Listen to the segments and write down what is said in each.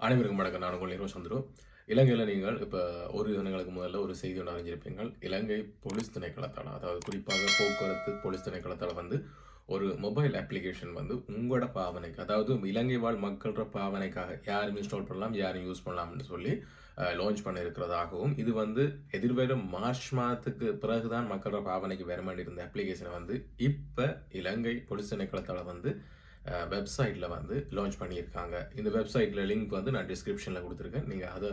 அனைவருக்கும் வணக்கம். நான் உங்கள் நிர்வம் சந்துரு. இலங்கையில் நீங்கள் இப்போ ஒரு தினங்களுக்கு முதல்ல ஒரு செய்தி ஒன்று அறிஞ்சிருப்பீங்கள் இலங்கை போலீஸ் திணைக்களத்தால் அதாவது குறிப்பாக போக்குவரத்து போலீஸ் திணைக்களத்தால் வந்து ஒரு மொபைல் அப்ளிகேஷன் வந்து உங்களோட பாவனைக்கு அதாவது இலங்கை வாழ் மக்களோட பாவனைக்காக யாரும் இன்ஸ்டால் பண்ணலாம் யாரும் யூஸ் பண்ணலாம்னு சொல்லி லான்ச் பண்ண இருக்கிறதாகவும் இது வந்து எதிர்வரும் மார்ச் மாதத்துக்கு பிறகுதான் மக்களோட பாவனைக்கு வரமாடி இருந்த அப்ளிகேஷனை வந்து இப்போ இலங்கை போலீஸ் திணைக்களத்தால் வந்து வெப்சைட்டில் வந்து லான்ச் பண்ணியிருக்காங்க. இந்த வெப்சைட்டில் லிங்க் வந்து நான் டிஸ்கிரிப்ஷனில் கொடுத்துருக்கேன். நீங்கள் அதை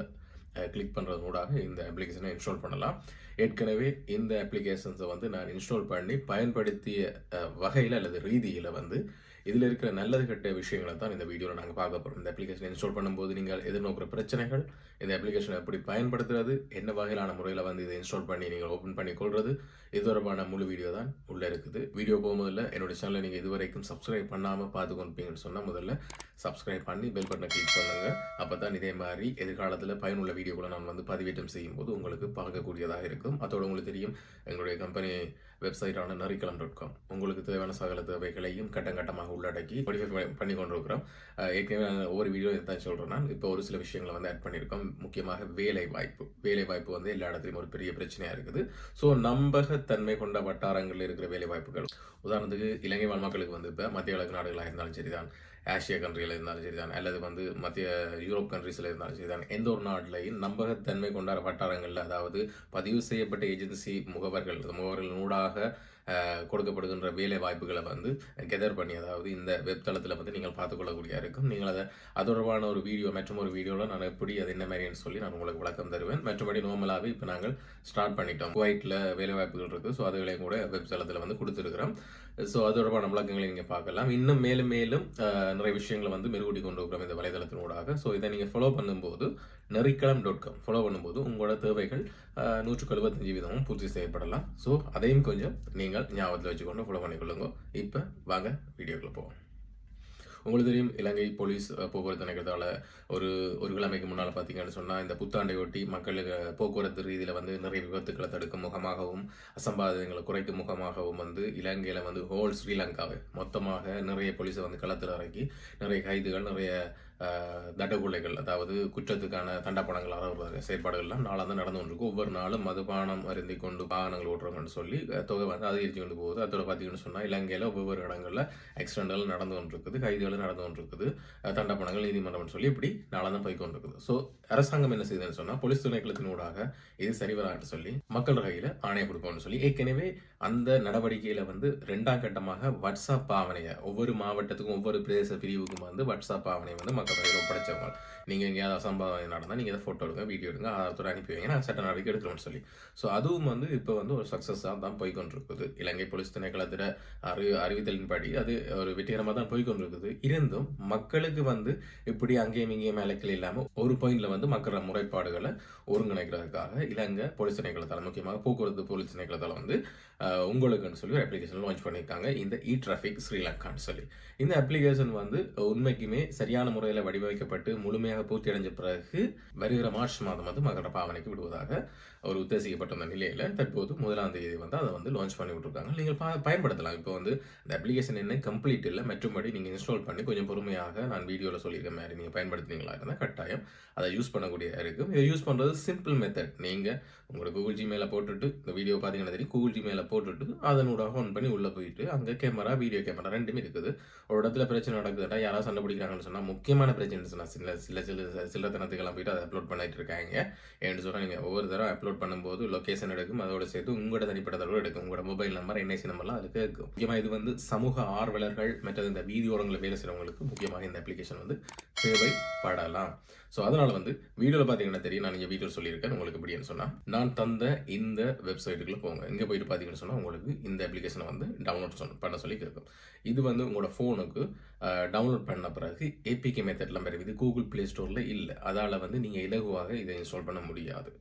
கிளிக் பண்ணுறதூடாக இந்த அப்ளிகேஷனை இன்ஸ்டால் பண்ணலாம். ஏற்கனவே இந்த அப்ளிகேஷன்ஸை வந்து நான் இன்ஸ்டால் பண்ணி பயன்படுத்திய வகையில் அல்லது ரீதியில் வந்து இதில் இருக்கிற நல்லது கெட்ட விஷயங்களை தான் இந்த வீடியோவில் நாங்கள் பார்க்க போகிறோம் இந்த அப்ளிகேஷன் இன்ஸ்டால் பண்ணும்போது நீங்கள் எதிர்நோக்கிற பிரச்சனைகள் இந்த அப்ளிகேஷனை எப்படி பயன்படுத்துறது என்ன வகையிலான முறையில் வந்து இதை இன்ஸ்டால் பண்ணி நீங்கள் ஓப்பன் பண்ணி கொள்வது இது தொடர்பான முழு வீடியோ தான் உள்ளே இருக்குது. வீடியோ போகும்போதில் என்னோட சேனலை நீங்கள் இதுவரைக்கும் சப்ஸ்கிரைப் பண்ணாமல் பார்த்து சொன்னால் முதல்ல சப்ஸ்கிரைப் பண்ணி பெல் பட்டனை கிளிக் பண்ணுங்கள் அப்போ தான் இதே மாதிரி எதிர்காலத்தில் பயனுள்ள வீடியோக்களை நான் வந்து பதிவேற்றம் செய்யும்போது உங்களுக்கு பார்க்கக்கூடியதாக இருக்கும். அதோடு உங்களுக்கு தெரியும் எங்களுடைய கம்பெனி வெப்சைட்டான நரிக்கலம் டாட் காம் உங்களுக்கு தேவையான சகல தேவைகளையும் கட்டம் கட்டமாக உள்ளடக்கி modify பண்ணி கொண்டிருக்கிறோம் ஏற்கனவே ஒவ்வொரு வீடியோ தான் சொல்கிறேன் நான். இப்போ ஒரு சில விஷயங்களை வந்து ஆட் பண்ணியிருக்கோம். முக்கியமாக வேலை வாய்ப்பு. வேலை வாய்ப்பு வந்து எல்லா இடத்துலையும் ஒரு பெரிய பிரச்சனையாக இருக்குது. ஸோ நம்பகத்தன்மை கொண்ட வட்டாரங்களில் இருக்கிற வேலை வாய்ப்புகள். உதாரணத்துக்கு இலங்கை வாழ் மக்களுக்கு வந்து இப்போ மத்திய கிழக்கு நாடுகளாக இருந்தாலும் சரிதான். ஆசிய கண்ட்ரியில் இருந்தாலும் சரிதான். அல்லது வந்து மத்திய யூரோப் கண்ட்ரீஸில் இருந்தாலும் சரிதான். எந்த ஒரு நாட்டிலையும் நம்பகத்தன்மை கொண்டாட வட்டாரங்களில் அதாவது பதிவு செய்யப்பட்ட ஏஜென்சி முகவர்கள் முகவர்கள் ஊடாக கொடுக்கப்படுகின்ற வேலை வாய்ப்புகளை வந்து கெதர் பண்ணி அதாவது இந்த வெப் தளத்தில் வந்து நீங்கள் பார்த்துக்கொள்ளக்கூடிய இருக்கும். நீங்கள் அதை அது தொடர்பான ஒரு வீடியோ மற்றும் ஒரு வீடியோவில் நான் எப்படி அது என்ன மாதிரின்னு சொல்லி நான் உங்களுக்கு விளக்கம் தருவேன். மற்றபடி நார்மலாகவே இப்போ நாங்கள் ஸ்டார்ட் பண்ணிட்டோம். குவைட்டில் வேலை வாய்ப்புகள் இருக்குது ஸோ அதுகளையும் கூட வெப் தளத்தில் வந்து கொடுத்துருக்குறோம். ஸோ அது தொடர்பான விளக்கங்களை நீங்கள் பார்க்கலாம். இன்னும் மேலும் மேலும் நிறைய விஷயங்களை வந்து மெருகூட்டி கொண்டு இருக்கிறோம் இந்த வலைதளத்தின் ஊடாக. ஸோ இதை நீங்கள் ஃபாலோ பண்ணும்போது நெறிக்களம் டாட் காம் ஃபாலோ பண்ணும்போது உங்களோட தேவைகள் நூற்றுக்கு எழுபத்தஞ்சு வீதமும் பூர்த்தி செய்யப்படலாம். ஸோ அதையும் கொஞ்சம் நீங்கள் ஞாபகத்தில் வச்சுக்கொண்டு ஃபாலோ பண்ணிக்கொள்ளுங்க. இப்போ வாங்க வீடியோக்குள்ள போவோம். உங்களுக்கு தெரியும் இலங்கை போலீஸ் போக்குவரத்து இணைக்கிறதால ஒரு ஒரு கிழமைக்கு முன்னால் பார்த்தீங்கன்னு சொன்னால் இந்த புத்தாண்டை ஒட்டி மக்களுக்கு போக்குவரத்து ரீதியில் வந்து நிறைய விபத்துக்களை தடுக்கும் முகமாகவும் அசம்பாதங்களை குறைக்கும் முகமாகவும் வந்து இலங்கையில் வந்து ஹோல் ஸ்ரீலங்காவை மொத்தமாக நிறைய போலீஸை வந்து களத்தில் இறக்கி நிறைய கைதுகள் நிறைய தடகுலைகள் அதாவது குற்றத்துக்கான தண்டப்பணங்கள் அறவுற செயற்பாடுகள்லாம் நாளாக தான் நடந்து கொண்டிருக்கும். ஒவ்வொரு நாளும் மதுபானம் அருந்தி கொண்டு வாகனங்கள் ஓட்டுறாங்கன்னு சொல்லி தொகை வந்து அதிகரித்து கொண்டு போகுது. அதோட பார்த்தீங்கன்னு சொன்னால் இலங்கையில் ஒவ்வொரு இடங்களில் ஆக்சிடென்ட்கள் நடந்து கொண்டிருக்குது கைதுகள் நடந்து கொண்டிருக்குது அஹ், தண்டப்பணங்கள் நீதிமன்றம்னு சொல்லி இப்படி நாளாக தான் போய் கொண்டிருக்குது. ஸோ அரசாங்கம் என்ன செய்யுதுன்னு சொன்னால் போலீஸ் துணைக்களத்தின் ஊடாக இது சரிவரான்னு சொல்லி மக்கள் கையில் ஆணையை கொடுப்போம்னு சொல்லி ஏற்கனவே அந்த நடவடிக்கையில் வந்து ரெண்டாம் கட்டமாக வாட்ஸ்அப் பாவனையை ஒவ்வொரு மாவட்டத்துக்கும் ஒவ்வொரு பிரதேச பிரிவுக்கும் வந்து வாட்ஸ்அப் பாவனையை வந்து மக்கள் கையில் ஒப்படைச்சவங்க. நீங்கள் எங்கேயாவது அசம்பாவிதம் நடந்தால் நீங்கள் இதை ஃபோட்டோ எடுங்க வீடியோ எடுங்க ஆதாரத்தோட அனுப்பி வைங்க. நான் சட்ட நடவடிக்கை எடுக்கணும்னு சொல்லி. ஸோ அதுவும் வந்து இப்போ வந்து ஒரு சக்ஸஸாக தான் போய்கொண்டிருக்குது இலங்கை போலீஸ் திணைக்களத்தில் அறி அறிவித்தலின்படி அது ஒரு வெற்றிகரமாக தான் போய்கொண்டிருக்குது இருந்தும் மக்களுக்கு வந்து இப்படி அங்கேயும் இங்கேயும் மேலக்கில் இல்லாமல் ஒரு பாயிண்ட்ல வந்து மக்களோட முறைப்பாடுகளை ஒருங்கிணைக்கிறதுக்காக இலங்கை போலீஸ் திணைக்களத்தால் முக்கியமாக போக்குவரத்து போலீஸ் திணைக்களத்தால் வந்து உங்களுக்குன்னு சொல்லி ஒரு அப்ளிகேஷன் லான்ச் பண்ணியிருக்காங்க. இந்த இ டிராஃபிக் ஸ்ரீலங்கான்னு சொல்லி. இந்த அப்ளிகேஷன் வந்து உண்மைக்குமே சரியான முறையில் வடிவமைக்கப்பட்டு முழுமையாக பூர்த்தி அடைஞ்ச பிறகு வருகிற மார்ச் மாதம் வந்து மகர பாவனைக்கு விடுவதாக ஒரு உத்தேசிக்கப்பட்ட நிலையில் தற்போது முதலாம் தேதி வந்து அதை வந்து லான்ச் பண்ணி விட்ருக்காங்க நீங்கள் பா பயன்படுத்தலாம். இப்போ வந்து இந்த அப்ளிகேஷன் என்ன கம்ப்ளீட் இல்லை மற்றும்படி நீங்கள் இன்ஸ்டால் பண்ணி கொஞ்சம் பொறுமையாக நான் வீடியோவில் சொல்லியிருக்க மாதிரி நீங்கள் பயன்படுத்தினீங்களா இருந்தால் கட்டாயம் அதை யூஸ் பண்ணக்கூடிய இருக்கும். இதை யூஸ் பண்ணுறது சிம்பிள் மெத்தட் நீங்கள் உங்களோட கூகுள் ஜிமெயிலில் போட்டுட்டு இந்த வீடியோ பார்த்தீங்கன்னா தெரியும் கூகுள் ஜிமெயிலில் போட்டுட்டு அதனூடாக ஆன் பண்ணி உள்ளே போயிட்டு அங்கே கேமரா வீடியோ கேமரா ரெண்டுமே இருக்குது. ஒரு இடத்துல பிரச்சனை நடக்குதுன்னா யாராவது சண்டை பிடிக்கிறாங்கன்னு சொன்னால் முக்கியமான பிரச்சனை சொன்னால் சில சில சில சில்லத்தனத்துக்கெல்லாம் போயிட்டு அதை அப்லோட் பண்ணிட்டு இருக்காங்க. ஏன்னு சொன்னால் நீங்கள் ஒவ்வொரு தடவை அப்லோட் பண்ணும்போது லொக்கேஷன் எடுக்கும். அதோட சேர்த்து உங்களோட தனிப்பட்ட தடவை எடுக்கும். உங்களோட மொபைல் நம்பர் என்ஐசி நம்பர்லாம் அதுக்கு இருக்கும் முக்கியமாக இது வந்து சமூக ஆர்வலர்கள் மற்றது இந்த வீதியோரங்களில் வேலை செய்கிறவங்களுக்கு முக்கியமாக இந்த அப்ளிகேஷன் வந்து தேவைப்படலாம். ஸோ அதனால் வந்து வீடியோவில் பார்த்தீங்கன்னா தெரியும். நான் இங்கே வீடியோ சொல்லியிருக்கேன். உங்களுக்கு எப்படின்னு சொன்னால் நான் தந்த இந்த வெப்சைட்டுக்குள்ளே போங்க. இங்கே போயிட்டு பார்த்தீங்கன்னு சொன்னால் உங்களுக்கு இந்த அப்ளிகேஷனை வந்து டவுன்லோட் சொன்ன பண்ண சொல்லி கேட்கும். இது வந்து உங்களோட ஃபோனுக்கு டவுன்லோட் பண்ண பிறகு ஏபிகே மெத்தட்லாம் வருது இது கூகுள் ப்ளே ஸ்டோரில் இல்லை. அதால் வந்து நீங்கள் இலகுவாக இதை இன்ஸ்டால் பண்ண முடியாது.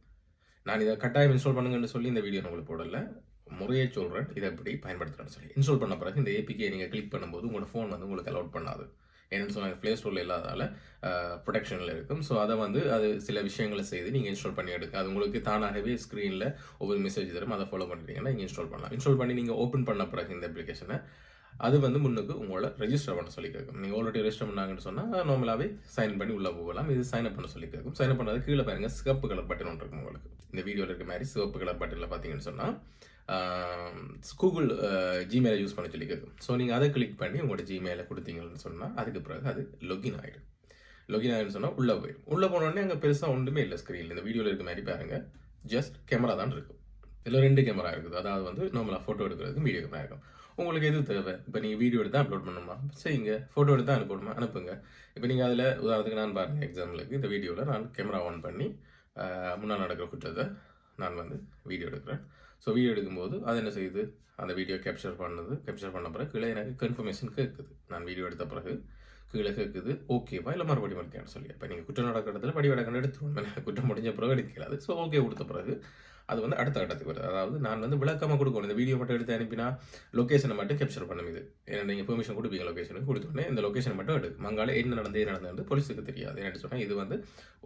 நான் இதை கட்டாயம் இன்ஸ்டால் பண்ணுங்கன்னு சொல்லி இந்த வீடியோ உங்களுக்கு போடல. முறையை சொல்கிறேன் இதை எப்படி பயன்படுத்துகிறேன்னு சொல்லி. இன்ஸ்டால் பண்ண பிறகு இந்த ஏபிகே நீங்கள் கிளிக் பண்ணும்போது உங்களோட ஃபோன் வந்து உங்களுக்கு அலோட் பண்ணாது. என்னென்னு சொன்னால் ப்ளே ஸ்டோரில் இல்லாதால ப்ரொடெக்ஷனில் இருக்கும். ஸோ அதை வந்து அது சில விஷயங்களை செய்து நீங்கள் இன்ஸ்டால் பண்ணி எடுக்க அது உங்களுக்கு தானாகவே ஸ்க்ரீனில் ஒவ்வொரு மெசேஜ் தரும். அதை ஃபாலோ பண்ணுறீங்கன்னா நீங்கள் இன்ஸ்டால் பண்ணலாம். இன்ஸ்டால் பண்ணி நீங்கள் ஓப்பன் பண்ண பிறகு இந்த அப்ளிகேஷனை அது வந்து முன்னுக்கு உங்களை ரெஜிஸ்டர் பண்ண சொல்லி கேட்கும். நீங்கள் ஆல்ரெடி ரெஜிஸ்டர் பண்ணாங்கன்னு சொன்னால் நார்மலாகவே சைன் பண்ணி உள்ளே போகலாம். இது சைன் அப் பண்ண சொல்லி கேட்கும். சைன் அப் பண்ணது கீழே பாருங்க சிவப்பு கலர் பட்டன் ஒன்று இருக்கும் உங்களுக்கு. இந்த வீடியோவில் இருக்க மாதிரி சிவப்பு கலர் பட்டனில் பார்த்தீங்கன்னு சொன்னால் கூகுள் ஜிமெயிலை யூஸ் பண்ண சொல்லி கேட்கும். ஸோ நீங்கள் அதை கிளிக் பண்ணி உங்களோட ஜிமெயிலை கொடுத்தீங்கன்னு சொன்னால் அதுக்கு பிறகு அது லொகின் ஆகிடும் லொகின் ஆகிடுன்னு சொன்னால் உள்ளே போயிடும். உள்ளே போனோடனே அங்கே பெருசாக ஒன்றுமே இல்லை ஸ்க்ரீனில் இந்த வீடியோவில் இருக்க மாதிரி பாருங்கள் ஜஸ்ட் கேமரா தான் இருக்கும். இதில் ரெண்டு கேமரா இருக்குது. அதாவது வந்து நார்மலாக ஃபோட்டோ எடுக்கிறதுக்கு வீடியோ கேமரா இருக்கும். உங்களுக்கு எது தேவை? இப்போ நீங்கள் வீடியோ எடுத்து அப்லோட் பண்ணணுமா செய்யுங்க ஃபோட்டோ எடுத்து அனுப்பணுமா அனுப்புங்க. இப்போ நீங்கள் அதில் உதாரணத்துக்கு நான் பாருங்கள் எக்ஸாம்பிளுக்கு இந்த வீடியோவில் நான் கேமரா ஆன் பண்ணி முன்னால் நடக்கிற குற்றத்தை நான் வந்து வீடியோ எடுக்கிறேன். ஸோ வீடியோ எடுக்கும்போது அது என்ன செய்யுது? அந்த வீடியோ கேப்சர் பண்ணது கேப்சர் பண்ண பிறகு கீழே எனக்கு கன்ஃபர்மேஷன் கேட்குது நான் வீடியோ எடுத்த பிறகு கீழே கேட்குது ஓகேவா இல்லை மறுபடியும் எடுக்கேன்னு சொல்லி. இப்போ நீங்கள் குற்றம் நடக்கிற இடத்துல படி வடக்கன்னு எடுத்துருவோம் குற்றம் முடிஞ்ச பிறகு எடுக்கலாது. ஸோ ஓகே கொடுத்த பிறகு அது வந்து அடுத்த கட்டத்துக்கு வருது. அதாவது நான் வந்து விளக்கமாக கொடுக்கணும். இந்த வீடியோ மட்டும் எடுத்து அனுப்பினா லொக்கேஷனை மட்டும் கேப்சர் பண்ணும் இது. ஏன்னா நீங்கள் பெர்மிஷன் கொடுப்பீங்க லொக்கேஷனுக்கு கொடுத்தோடனே இந்த லொக்கேஷன் மட்டும் எடு. மங்கால என்ன நடந்து என்ன நடந்தது போலீஸுக்கு தெரியாது. என்ன சொன்னால் இது வந்து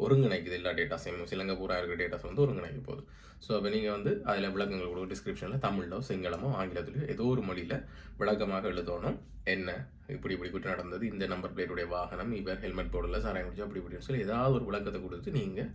ஒருங்கிணைக்குது எல்லா டேட்டாஸையும் சிலங்க பூரா இருக்கிற டேட்டாஸ் வந்து ஒருங்கிணைக்க போகுது. ஸோ அப்போ நீங்கள் வந்து அதில் விளக்கங்கள் கொடுக்க டிஸ்கிரிப்ஷனில் தமிழோ சிங்களமோ ஆங்கிலத்திலோ ஏதோ ஒரு மொழியில் விளக்கமாக எழுதணும். என்ன? இப்படி இப்படி குற்றம் நடந்தது. இந்த நம்பர் பிளேட்டுடைய வாகனம் இவர் ஹெல்மெட் போடல சாராயம் குடிச்சு அப்படி இப்படின்னு சொல்லி ஏதாவது ஒரு விளக்கத்தை கொடுத்து நீங்கள்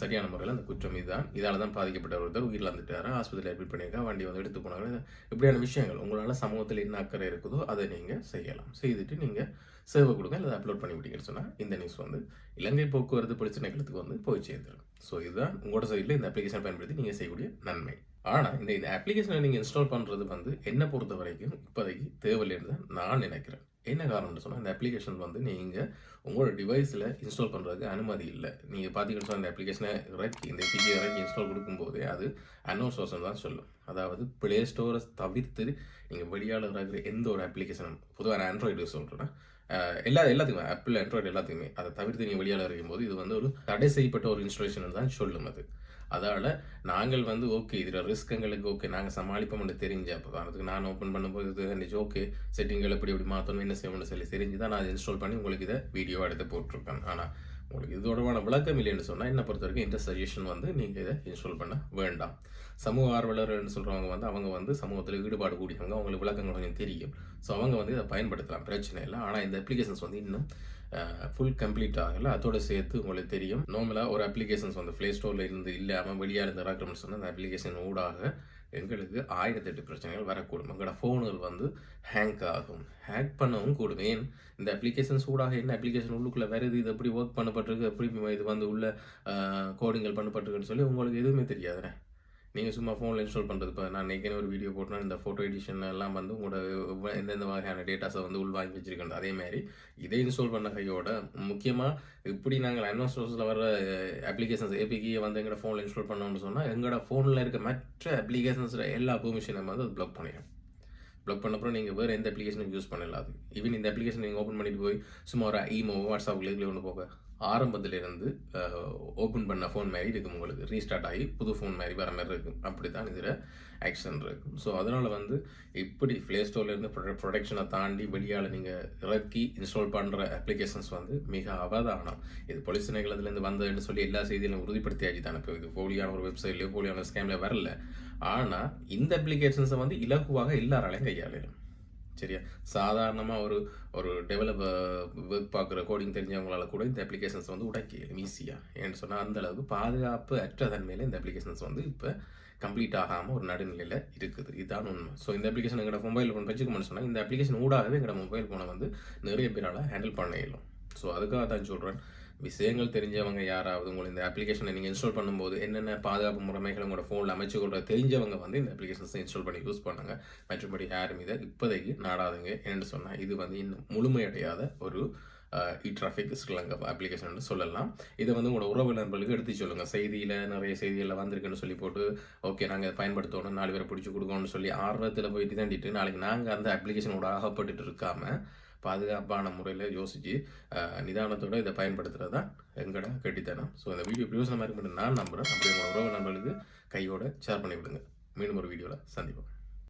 சரியான முறையில் அந்த குற்றம் இதுதான். இதால் தான் பாதிக்கப்பட்ட ஒருத்தர் உயிரில் வந்துட்டாரு ஆஸ்பத்திரியில் அட்மிட் பண்ணியிருக்கா வண்டி வந்து எடுத்து போனாங்க இப்படியான விஷயங்கள் உங்களால் சமூகத்தில் என்ன அக்கறை இருக்குதோ அதை நீங்கள் செய்யலாம். செய்துட்டு நீங்கள் சேவை கொடுங்க இல்லை அப்லோட் பண்ணி விட்டீங்கன்னு சொன்னால் இந்த நியூஸ் வந்து இலங்கை போக்குவரத்து பிரச்சனைகளுக்கு வந்து போய் சேர்ந்துடும் ஸோ இதுதான் உங்களோட சைடில் இந்த அப்ளிகேஷன் பயன்படுத்தி நீங்கள் செய்யக்கூடிய நன்மை. ஆனால் இந்த இந்த அப்ளிகேஷனை நீங்கள் இன்ஸ்டால் பண்ணுறது வந்து என்னை பொறுத்த வரைக்கும் இப்போதைக்கு தேவையில்லைன்னு தான் நான் நினைக்கிறேன். என்ன காரணம்னு சொன்னால் இந்த அப்ளிகேஷன் வந்து நீங்கள் உங்களோட டிவைஸில் இன்ஸ்டால் பண்ணுறதுக்கு அனுமதி இல்லை. நீங்கள் பார்த்தீங்கன்னு சொன்னால் இந்த அப்ளிகேஷனை இறக்கி இந்த பிஜி இறக்கி இன்ஸ்டால் கொடுக்கும்போதே அது அன்னோஸ் தான் சொல்லும். அதாவது ப்ளே ஸ்டோரை தவிர்த்து நீங்கள் வெளியால் இருக்கிற எந்த ஒரு அப்ளிகேஷனும் பொதுவாக நான் ஆண்ட்ராய்டு சொல்கிறேன்னா எல்லா எல்லாத்துக்குமே ஆப்பிள் ஆண்ட்ராய்டு எல்லாத்துக்குமே அதை தவிர்த்து நீங்கள் வெளியால் இருக்கும் போது இது வந்து ஒரு தடை செய்யப்பட்ட ஒரு இன்ஸ்டாலேஷன் தான் சொல்லும் அது. அதால் நாங்கள் வந்து ஓகே இதில் ரிஸ்க் எங்களுக்கு ஓகே நாங்கள் சமாளிப்போம்னு தெரிஞ்சு அப்போ அதுக்கு நான் ஓப்பன் பண்ணும்போது இது இருந்துச்சு ஓகே செட்டிங்கள் எப்படி எப்படி மாற்றணும் என்ன செய்யணும்னு சொல்லி தெரிஞ்சு தான் நான் அதை இன்ஸ்டால் பண்ணி உங்களுக்கு இதை வீடியோ எடுத்து போட்டிருக்கேன் ஆனால் உங்களுக்கு இதோடவான விளக்கம் இல்லைன்னு சொன்னால் என்ன பொறுத்த வரைக்கும் இந்த சஜஷன் வந்து நீங்கள் இதை இன்ஸ்டால் பண்ண வேண்டாம். சமூக ஆர்வலர்னு சொல்கிறவங்க வந்து அவங்க வந்து சமூகத்தில் ஈடுபாடு கூடியவங்க அவங்களுக்கு விளக்கங்கள் கொஞ்சம் தெரியும். ஸோ அவங்க வந்து இதை பயன்படுத்தலாம் பிரச்சனை இல்லை. ஆனால் இந்த அப்ளிகேஷன்ஸ் வந்து இன்னும் ஃபுல் கம்ப்ளீட் ஆகலை. அதோட சேர்த்து உங்களுக்கு தெரியும். நார்மலாக ஒரு அப்ளிகேஷன்ஸ் வந்து ப்ளே ஸ்டோரில் இருந்து இல்லாமல் வெளியாக இருந்து டாக்குமெண்ட்ஸ் வந்து அந்த அப்ளிகேஷன் ஊடாக எங்களுக்கு ஆயிரத்தெட்டு பிரச்சனைகள் வரக்கூடும். எங்களோட ஃபோனுகள் வந்து ஹேங்க் ஆகும். ஹேக் பண்ணவும் கூடும் ஏன் இந்த அப்ளிகேஷன்ஸ் ஊடாக என்ன அப்ளிகேஷன் உள்ளுக்குள்ளே வருது இது எப்படி ஒர்க் பண்ணப்பட்டிருக்கு எப்படி இது வந்து உள்ள கோடிங்கள் பண்ணப்பட்டிருக்குன்னு சொல்லி உங்களுக்கு எதுவுமே தெரியாதுண்ணே நீங்கள் சும்மா ஃபோனில் இன்ஸ்டால் பண்ணுறது இப்போ நான் நேற்று ஒரு வீடியோ போட்டோன்னா இந்த ஃபோட்டோ எடிஷன் எல்லாம் வந்து உங்களோட எந்தெந்த வகையான டேட்டாஸை வந்து உள்வாங்கி வாங்கி அதே மாதிரி இதை இன்ஸ்டால் பண்ண கையோட முக்கியமாக இப்படி நாங்கள் அட்வான்ஸ் சோர்ஸில் வர அப்ளிகேஷன்ஸ் ஏபிகே வந்து எங்களோட ஃபோனில் இன்ஸ்டால் பண்ணோம்னு சொன்னால் எங்களோட ஃபோனில் இருக்க மற்ற அப்ளிகேஷன்ஸில் எல்லா பெர்மிஷனும் வந்து அது ப்ளாக் பண்ணிடும் ப்ளாக் பண்ண அப்புறம் நீங்கள் வேறு எந்த அப்ளிகேஷனும் யூஸ் பண்ணலாது ஈவன் இந்த அப்ளிகேஷன் நீங்கள் ஓப்பன் பண்ணிட்டு போய் சும்மா ஒரு ஈமோ வாட்ஸ்அப் ஒன்று போக. ஆரம்பத்திலிருந்து ஓப்பன் பண்ண ஃபோன் மாதிரி இருக்கும் உங்களுக்கு. ரீஸ்டார்ட் ஆகி புது ஃபோன் மாதிரி வர மாதிரி இருக்கும். அப்படி தான் இதில் ஆக்ஷன் இருக்கும். ஸோ அதனால் வந்து இப்படி ப்ளே ஸ்டோர்லேருந்து ப்ரொடக்ஷனை தாண்டி வெளியால் நீங்கள் இறக்கி இன்ஸ்டால் பண்ணுற அப்ளிகேஷன்ஸ் வந்து மிக அவதானம். இது பொலிஸ் நிகழ்த்துலேருந்து வந்ததுன்னு சொல்லி எல்லா செய்தியிலும் உறுதிப்படுத்தியாச்சு தானே. இப்போ இது போலியான ஒரு வெப்சைட்லேயோ போலியான ஸ்கேம்லேயோ வரல. ஆனால் இந்த அப்ளிகேஷன்ஸை வந்து இலகுவாக எல்லாராலையும் கையாளலாம் சரியா? சாதாரணமாக ஒரு ஒரு டெவலப் ஒர்க் பார்க்குற கோடிங் தெரிஞ்சவங்களால கூட இந்த அப்ளிகேஷன்ஸ் வந்து உடைக்கலாம் ஈஸியாக ஏன்னு சொன்னால் அந்த அளவுக்கு பாதுகாப்பு அற்ற தன்மையில் இந்த அப்ளிகேஷன்ஸ் வந்து இப்போ கம்ப்ளீட் ஆகாமல் ஒரு நடுநிலையில் இருக்குது. இதுதான் உண்மை. ஸோ இந்த அப்ளிகேஷன் எங்களோட மொபைல் ஃபோன் வச்சுக்கணும்னு சொன்னால் இந்த அப்ளிகேஷன் ஊடாகவே எங்களோட மொபைல் ஃபோனை வந்து நிறைய பேரால் ஹேண்டில் பண்ண இயலும். ஸோ அதுக்காக தான் சொல்கிறேன் விஷயங்கள் தெரிஞ்சவங்க யாராவது உங்களை இந்த அப்ளிகேஷனை நீங்கள் இன்ஸ்டால் பண்ணும்போது என்னென்ன பாதுகாப்பு முறைமைகள் உங்களோட ஃபோனில் அமைச்சு கொள்ற தெரிஞ்சவங்க வந்து இந்த அப்ளிகேஷன்ஸை இன்ஸ்டால் பண்ணி யூஸ் பண்ணுங்க. மற்றபடி யாரும் இதை இப்போதைக்கு நாடாதுங்க. என்னன்னு சொன்னால் இது வந்து இன்னும் முழுமையடையாத ஒரு இ டிராஃபிக் ஸ்ரீலங்கா அப்ளிகேஷன் சொல்லலாம். இதை வந்து உங்களோட உறவு நண்பர்களுக்கு எடுத்து சொல்லுங்கள் செய்தியில் நிறைய செய்திகளில் வந்திருக்குன்னு சொல்லி போட்டு ஓகே நாங்கள் இதை பயன்படுத்தணும். நாலு பேரை பிடிச்சி கொடுக்கணும்னு சொல்லி ஆர்வத்தில் போயிட்டு தாண்டிட்டு நாளைக்கு நாங்கள் அந்த அப்ளிகேஷனோட ஆகப்பட்டுட்டு இருக்காமல் பாதுகாப்பான முறையில் யோசித்து நிதானத்தோட இதை பயன்படுத்துகிறது தான் எங்கட கட்டித்தனம் ஸோ இந்த வீடியோ பிரயோசனமாக இருக்குன்னு நான் நம்புகிறேன் அப்படி உங்களோட உறவு நண்பர்களுக்கு கையோட ஷேர் பண்ணி விடுங்க. மீண்டும் ஒரு வீடியோவில் சந்திப்போம்.